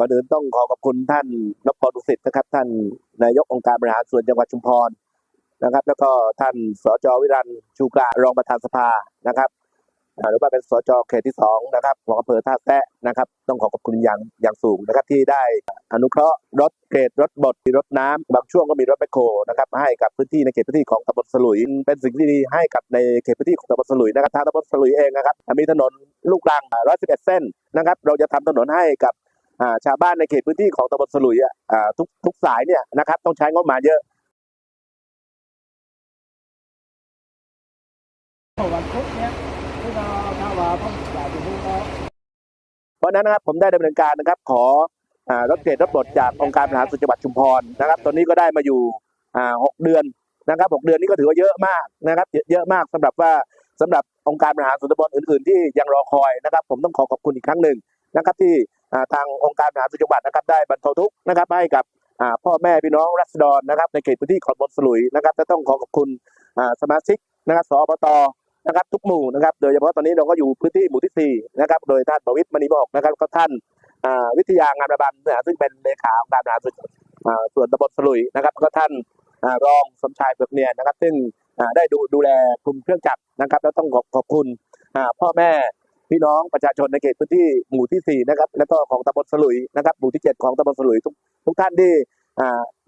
ก่อนอื่นต้องขอขอบคุณท่านนพพรดุสิตนะครับ ท่านนายกองค์การบริหารส่วนจังหวัดชุมพรนะครับ แล้วก็ท่านสจวิรันชูกระรองประธานสภานะครับหรือว่าเป็นสจเขตที่สองนะครับของอำเภอท่าแซะนะครับ ต้องขอขอบคุณอย่างอย่างสูงนะครับ ที่ได้อนุเคราะห์รถเกรดรถบดรถน้ำบางช่วงก็มีรถแมคโคนะครับ ให้กับพื้นที่ในเขตพื้นที่ของตำบลสลุย เป็นสิ่งที่ดีให้กับในเขตพื้นที่ของตำบลสลุยนะครับทางตำบลสลุยเองนะครับมีถนนลูกรัง111 เส้นนะครับ เราจะทำถนนให้กับ ชาวบ้านในเขตพื้นที่ของตำบลสลุยอะอ่าทุกทุกสายเนี่ยนะครับต้องใช้งบมาเยอะวันพุธเนี้ยที่เราถ้าว่าต้องจ่ายถึงนู้นแล้วเพราะนั้นนะครับผมได้ดำเนินการนะครับขอรถเกรดรถบดจากองค์การบริหารส่วนจังหวัดชุมพรนะครับ ตอนนี้ก็ได้มาอยู่หกเดือนนะครับหกเดือนนี้ก็ถือว่าเยอะมากนะครับ เยอะมากสำหรับว่าสำหรับองค์การบริหารส่วนตำบลอื่น ๆ ที่ยังรอคอยนะครับ ผมต้องขอขอบคุณอีกครั้งหนึ่งนะครับที่ ทางองค์การบริหารส่วนจังหวัดนะครับได้บรรเทาทุกข์นะครับให้กับพ่อแม่พี่น้องรัษฎรนะครับในเขตพื้นที่ของบลสลุยนะครับและต้องขอขอบคุณสมาชิกนะครับสอบตนะครับทุกหมู่นะครับโดยเฉพาะตอนนี้เราก็อยู่พื้นที่หมู่ที่สี่นะครับโดยท่านประวิตรมณีบอกนะครับก็ท่านวิทยางานระบันนะซึ่งเป็นเลขาองค์การบริหารส่วนอ่าส่วนตำบลสลุยนะครับ ก็ท่านรองสมชายเผือกเนียนนะครับ ซึ่งได้ดูดูแลกลุ่มเครื่องจักรนะครับ แล้วต้องขอบขอบคุณพ่อแม่ พี่น้องประชาชนในเขตพื้นที่หมู่ที่สี่นะครับแล้วก็ของตำบลสลุยนะครับหมู่ที่เจ็ดของตำบลสลุยทุกทุกท่านที่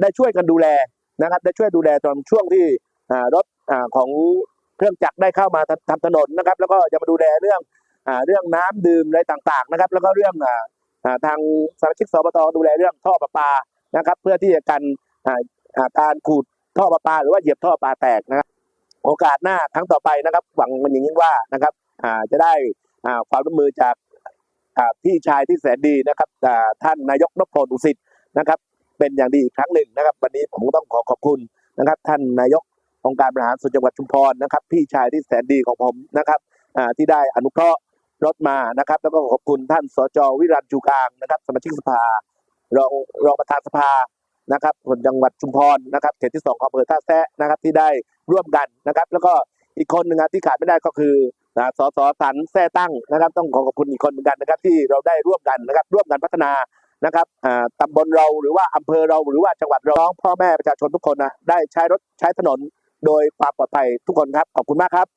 ได้ช่วยกันดูแลนะครับ ได้ช่วยดูแลตอนช่วงที่รถอของเครื่องจักรได้เข้ามาทำทำถนนนะครับ แล้วก็จะมาดูแลเรื่องอเรื่องน้ำดื่มอะไรต่างๆนะครับ แล้วก็เรื่องอทางสมาชิกสบตดูแลเรื่องท่อประปานะครับ เพื่อที่จะกันการขูดท่อประปา หรือว่าเหยียบท่อประปาแตกนะครับ โอกาสหน้าครั้งต่อไปนะครับ หวังมันอย่างยิ่งว่านะครับจะได้ ความร่วมมือจากพี่ชายที่แสนดีนะครับท่านนายกนพพลอุสิตนะครับ เป็นอย่างดีอีกครั้งหนึ่งนะครับ วันนี้ผมก็ต้องขอขอบคุณนะครับ ท่านนายกองค์การบริหารส่วนจังหวัดชุมพรนะครับ พี่ชายที่แสนดีของผมนะครับที่ได้อนุเคราะห์รถมานะครับ แล้วก็ขอบคุณท่านสจวิรันจูกลางนะครับ สมาชิกสภารองรองประธานสภานะครับส่วนจังหวัดชุมพรนะครับเขตที่สองของอำเภอท่าแซะนะครับที่ได้ร่วมกันนะครับ แล้วก็ อีกคนหนึ่งนะที่ขาดไม่ได้ก็คืออ่าสสสันแท่ตั้งนะครับ ต้องขอขอบคุณอีกคนเหมือนกันนะครับ ที่เราได้ร่วมกันนะครับ ร่วมกันพัฒนานะครับอ่าตำบลเราหรือว่าอำเภอเราหรือว่าจังหวัดเราน้องพ่อแม่ประชาชนทุกคนนะได้ใช้รถใช้ถนนโดยความปลอดภัยทุกคนครับ ขอบคุณมากครับ